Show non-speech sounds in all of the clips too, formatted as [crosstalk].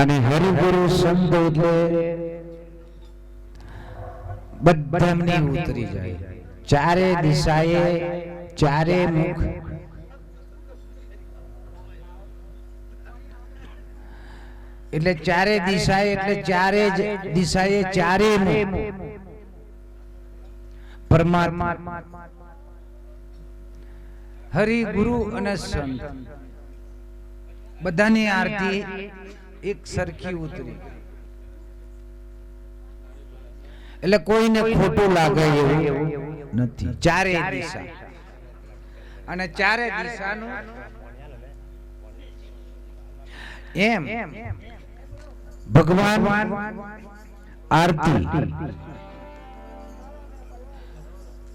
અને હરિગુરુ સંત એટલે બધામની ઉતરી જાય. ચારે દિશાએ ચારે મુખ. એટલે ચારે દિશાએ એટલે ચારે જ દિશાએ ચારે મુખ. પરમાત્મા. હરિ ગુરુ અને સંત. બધાની આરતી એક સરખી ઉતરી. એટલે કોઈને ખોટું લાગે એવું નથી. ચારે દિશા. અને ચારે દિશાનું એમ ભગવાન આરતી.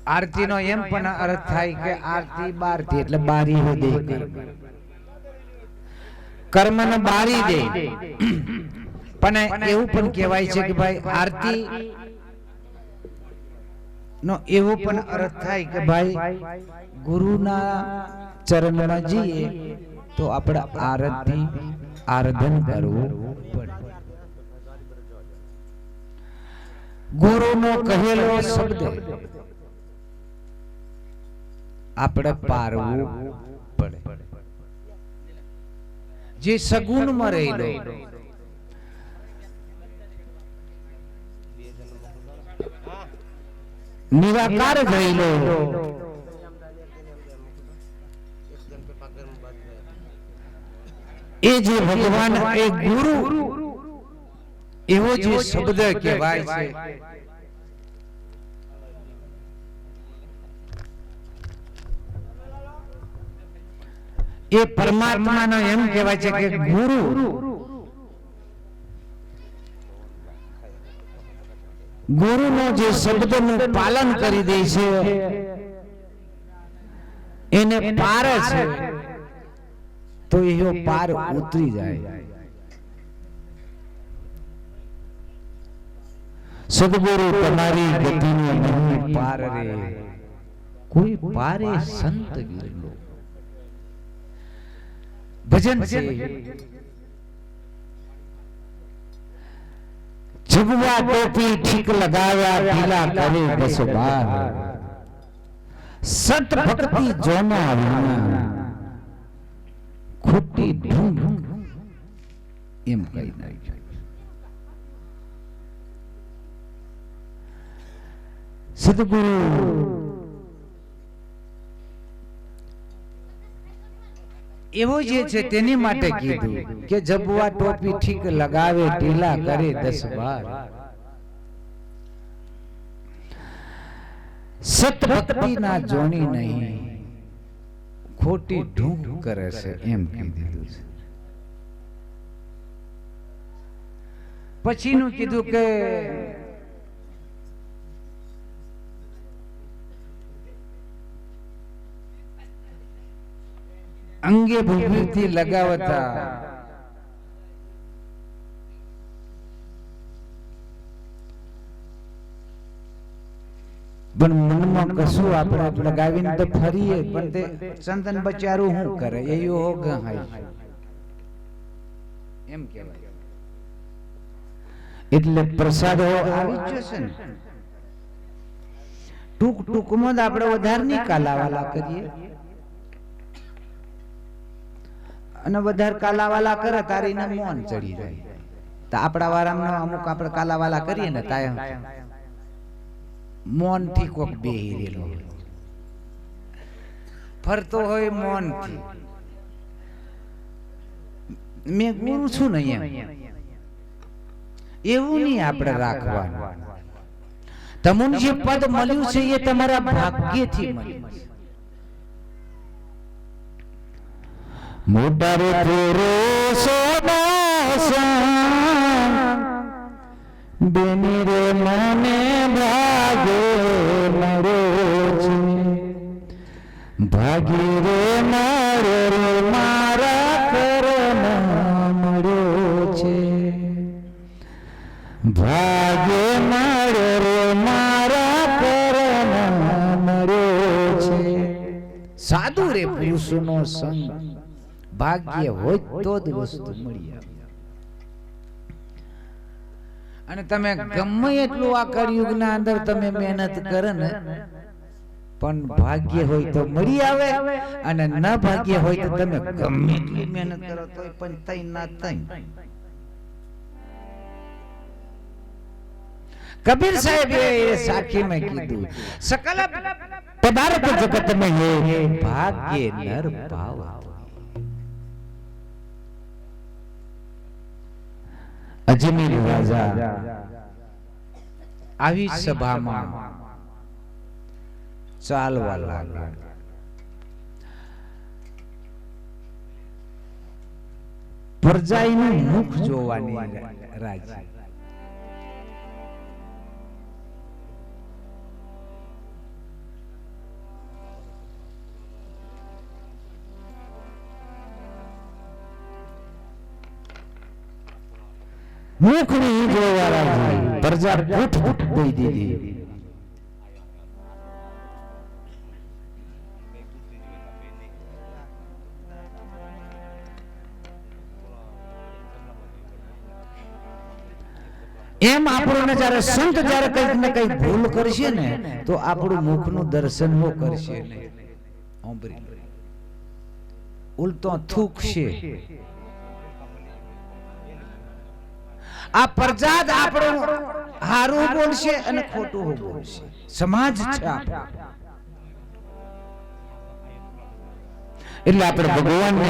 આરતી. નો એમ પણ અર્થ થાય કે આરતી બારતી એટલે બારી હૃદય કર્મ કર્મ ને બારી દે. [clears throat] પણ એવું પણ કહેવાય છે કે ભાઈ આરતી નો એવો પણ અર્થ થાય કે ભાઈ ગુરુના ચરણમાં જઈએ તો આપણે આરતી આરાધન કરવું પડે. ગુરુનો કહેલો શબ્દ આપણે પારવું પડે. જે સગુણમાં રહેલો નિરાકાર રહેલો એ જે ભગવાન એ ગુરુ એવો જે શબ્દ કહેવાય છે. એ પરમાત્માનો એમ કહેવાય છે કે ગુરુ. ગુરુનો જે શબ્દનું પાલન કરી દે છે, એને પાર છે, તો એનો પાર ઉતરી જાય. સદગુરુ તમારી ગતિને પાર રે. કોઈ પારે સંત ગીરલો ભજન છે જુગવા ટોપી ઠીક લગાવ્યા ઢીલા કરે બસ બાર સત ભક્તિ જોના વિના ખોટી ઢૂંઢ એમ કહી નાખ્યું સદગુરુ એવો જે છે તેની માટે કીધું કે જબવા ટોપી ઠીક લગાવે ઢીલા કરે દસ બાર સત ભક્તિ ના જોણી નહીં ખોટી ઢૂંઢ કરે છે એમ કહી દીધું છે. પછીનું કીધું કે અંગે ભૂમિથી લગાવતા. પણ મનમાં કશું આપણે લગાવીને તો ફરીએ પણ તે ચંદન બચારું શું કરે? એ યોગ એમ કહેવાય. એટલે પ્રસાદ આવી જ જશે ને. ટૂંક ટૂંકમાં જ આપણે વધારે નહીં કાલાવાલા કરીએ. અને વધારે કાલાવાલા કરે તારી ને મોન ચડી જાય. તો આપણા વારામાં અમુક આપણે કાલાવાલા કરીએ ને તાય મોનથી કોક બેહી રેલો ફરતો હોય મોનથી મેં ગુરુ છું ને એમ. એવું નહીં આપણે રાખવાનું. તમને જે પદ મળ્યું છે એ તમારા ભાગ્યથી મળ્યું છે. મોટારે સોનો બેની રે મને ભાગે મરો ભાગી રે મારે રે મારા કરમ મળ્યો છે. ભાગે મારે રે મારા કરમ મળ્યો છે. સાધુ રે પુરુષનો સંગ ભાગ્ય હોય તો જ વસ્તુ મળી આવે. અને તમે ગમે એટલું આ કળિયુગના અંદર તમે મહેનત કરે ને પણ ભાગ્ય હોય તો મળી આવે અને ન ભાગ્ય હોય તો તમે ગમે એટલી મહેનત કરો તો પણ તઈ ના તઈ. કબીર સાહેબ એ સાખી મેં કીધું સકલ પદાર્થ જગત મેં હે ભાગ્ય નર ભાવ અજમેર રાજા. આવી સભામાં ચાલવા લાગ્યા. પ્રજાનું મુખ જોવાની રાજી. મુખ જોવાળાજી પ્રજા ફૂટ ફૂટ દઈ દીધી. એમ આપણને જ્યારે સંત જ્યારે કંઈક ને કંઈક ભૂલ કરશે ને તો આપણું મુખનું દર્શન હો કરશે? નહીં. ઉલટો થૂકશે. આ પ્રજા જ આપણું હારું બોલશે અને ખોટું બોલશે સમાજ છે આપણો. એટલે આપણે ભગવાનને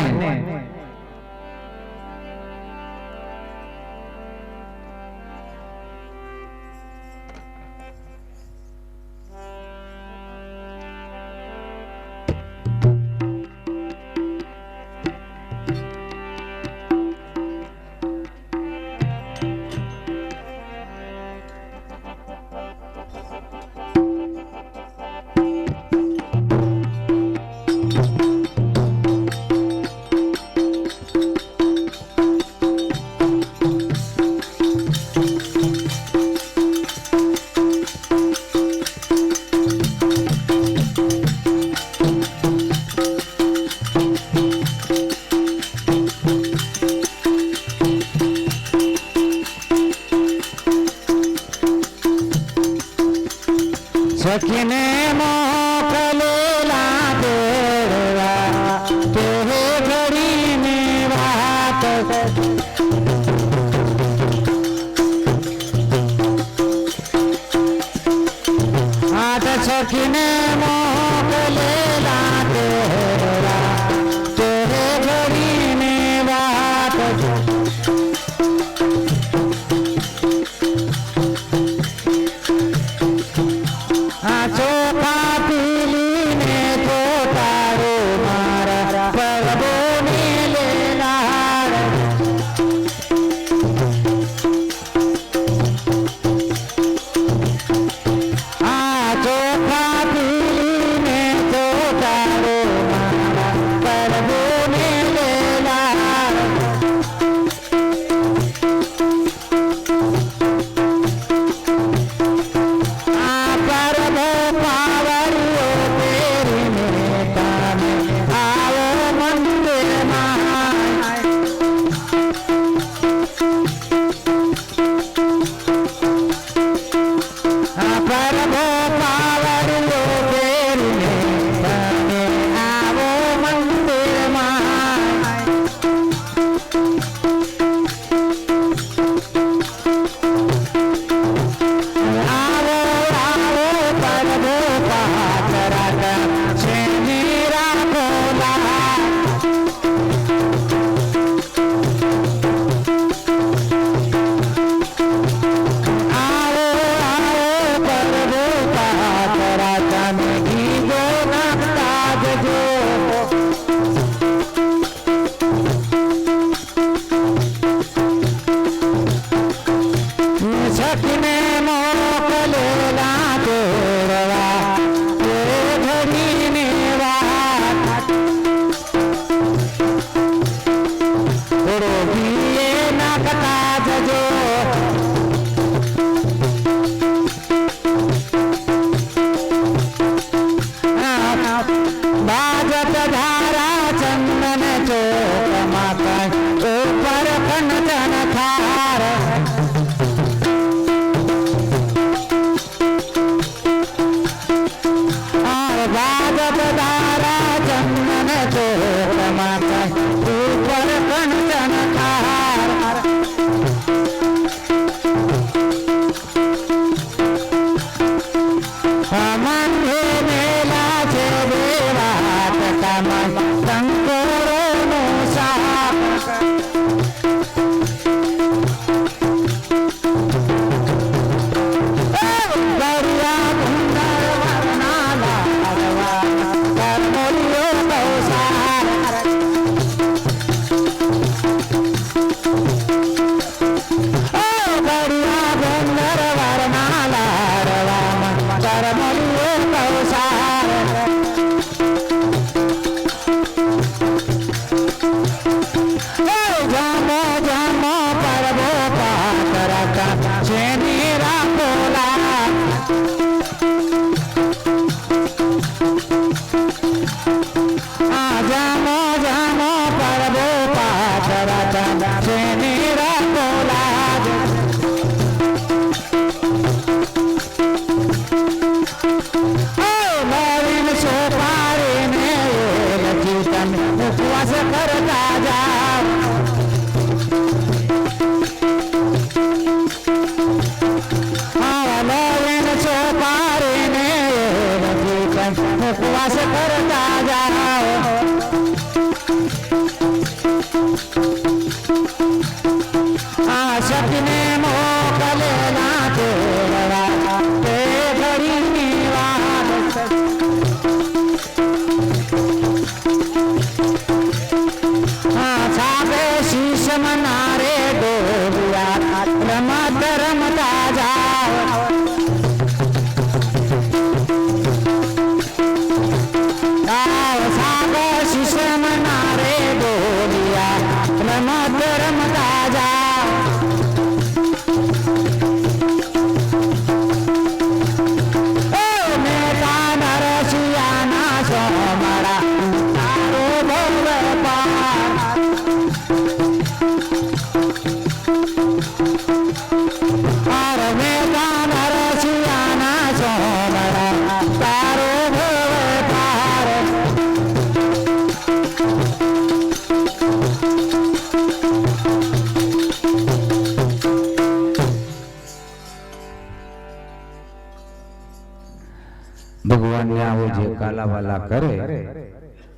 ભગવાનને આવો જે કાલાવાલા કરે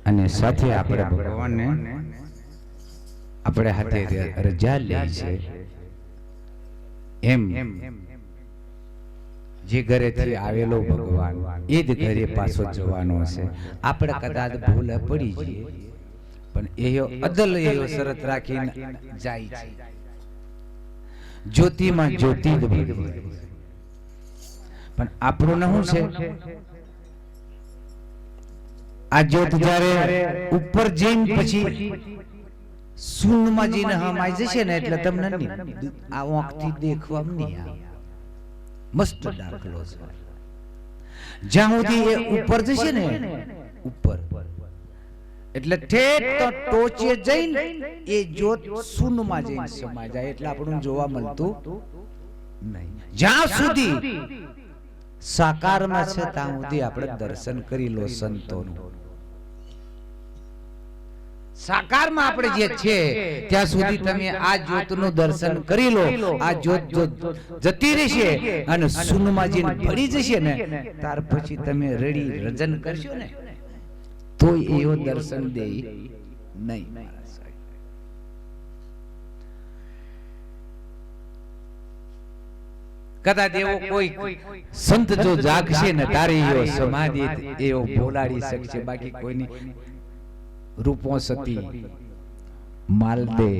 અને સાથે આપણે ભગવાનને આપણે હાથે રજા લે છે. એમ જે ઘરેથી આવેલો ભગવાન એ જ ઘરે પાછો જવાનો છે આપણે કદાચ ભૂલ પડી જઈએ પણ એયો અદલ એયો શરત રાખીને જાય છે. જ્યોતિમાં જ્યોતિ જ ભરી પણ આપણું ને શું છે? આ જ્યોત જ્યારે ઉપર જઈને પછી શૂન્યમાં જઈને હમાઈ જશે ને એટલે તમને આ આંખથી દેખવા નહીં આવે. મસ્ત દાખલો છે. જ્યાં સુધી એ ઉપર જશે ને ઉપર. એટલે ઠેઠ તો ટોચે જઈને એ જ્યોત શૂન્યમાં જઈને સમાય જાય એટલે આપણને જોવા મળતું નહીં. જ્યાં સુધી સાકારમાં છે ત્યાં સુધી આપણે દર્શન કરી લો સંતોનું. સાકારમાં આપણે જે છે ત્યાં સુધી તમે આ જ્યોતનું દર્શન કરી લો. આ જ્યોત જો જતી રહેશે અને સુનમાં જઈને ભળી જશે ને ત્યાર પછી તમે રડી રજન કરશો ને. તોય એવો દર્શન દે નહીં મારા સાહેબ. કદાચ એવો કોઈ સંત જો જાગશે ને તારે એવો સમાધિ એવો બોલાડી શકશે બાકી કોઈની રૂપો સતી માલદે.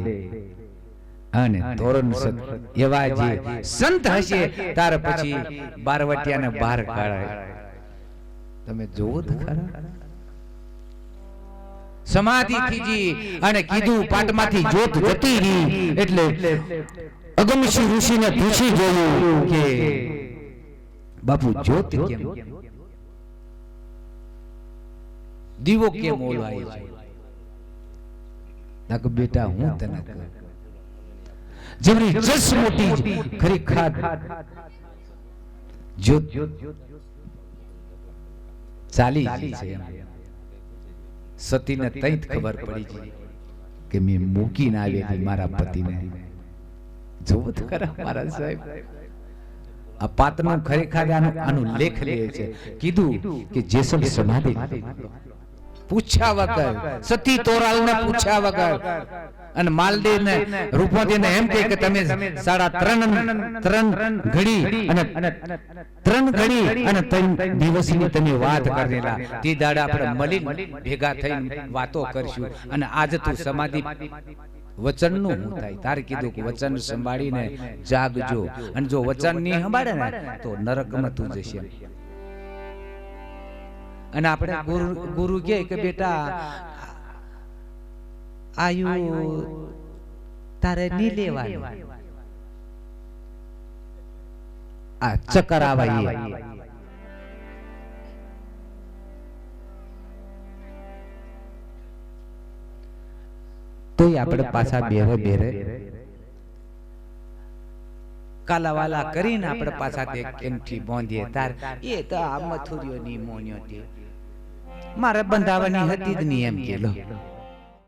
અને તોરણ સત એવા જે સંત હશે તાર પછી બારવટિયાને બહાર કાઢે તમે જોવો તો ખરા. સમાધિ થીજી અને કીધું પાટમાંથી જોત જતી રહી. એટલે અગમસિંહ ઋષિને પૂછી જોયું કે બાપુ જ્યોત કેમ? દીવો કેમ ઓલવાય છે? નાક બેટા હું તને કહું. જેમની જસ મોટી ખરી ખાત જ્યોત ચાલી છે સતીને તઈ ખબર પડી છે કે મેં મૂકીને આવેલી મારા પતિને. જોવો તો ખરા મારા સાહેબ. આ પાત્રનું ખરેખર આનું લેખ લે છે. કીધું કે જેસલ સમાધિ. પૂછ્યા વગર, સતી તોરાલને પૂછ્યા વગર અને માલદેવને રૂપમતીને એમ કે તમે સાડા ત્રણ ત્રણ ઘડી અને ત્રણ ઘડી અને ત્રણ દિવસની તમે વાત કરેલા. તે દાડા આપણે મળી ભેગા થઈને વાતો કરશું. અને આજ તું સમાધિ વચનનું હું થાય. તારે કીધું કે વચન સંભાળીને જાગજો. અને જો વચન નહીં સંભાળે ને તો નરકમાં તું જશે અને આપણે ગુરુ ગુરુ કહે કે બેટા આયુ તારે નહીં લેવાનું. આ ચક્કર આવાય તોય આપણે પાછા બેહો બેરે કાલાવાલા કરીને આપણે પાછા તે કેમથી બોંધીએ તાર. એ તો આ મથુરીઓ ની મોન્યો તે મારે બંધાવાની હતી જ નહીં એમ કે લો